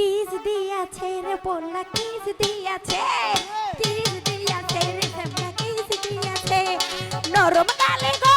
Kiss দিয়া রে বললা কিস দিয়াছে। কিস দিয়া রে শ্যামলা কিস দিয়াছে। নরম গালে গো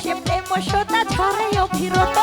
সে প্রেম সোতা ছড়ায় অভিরতা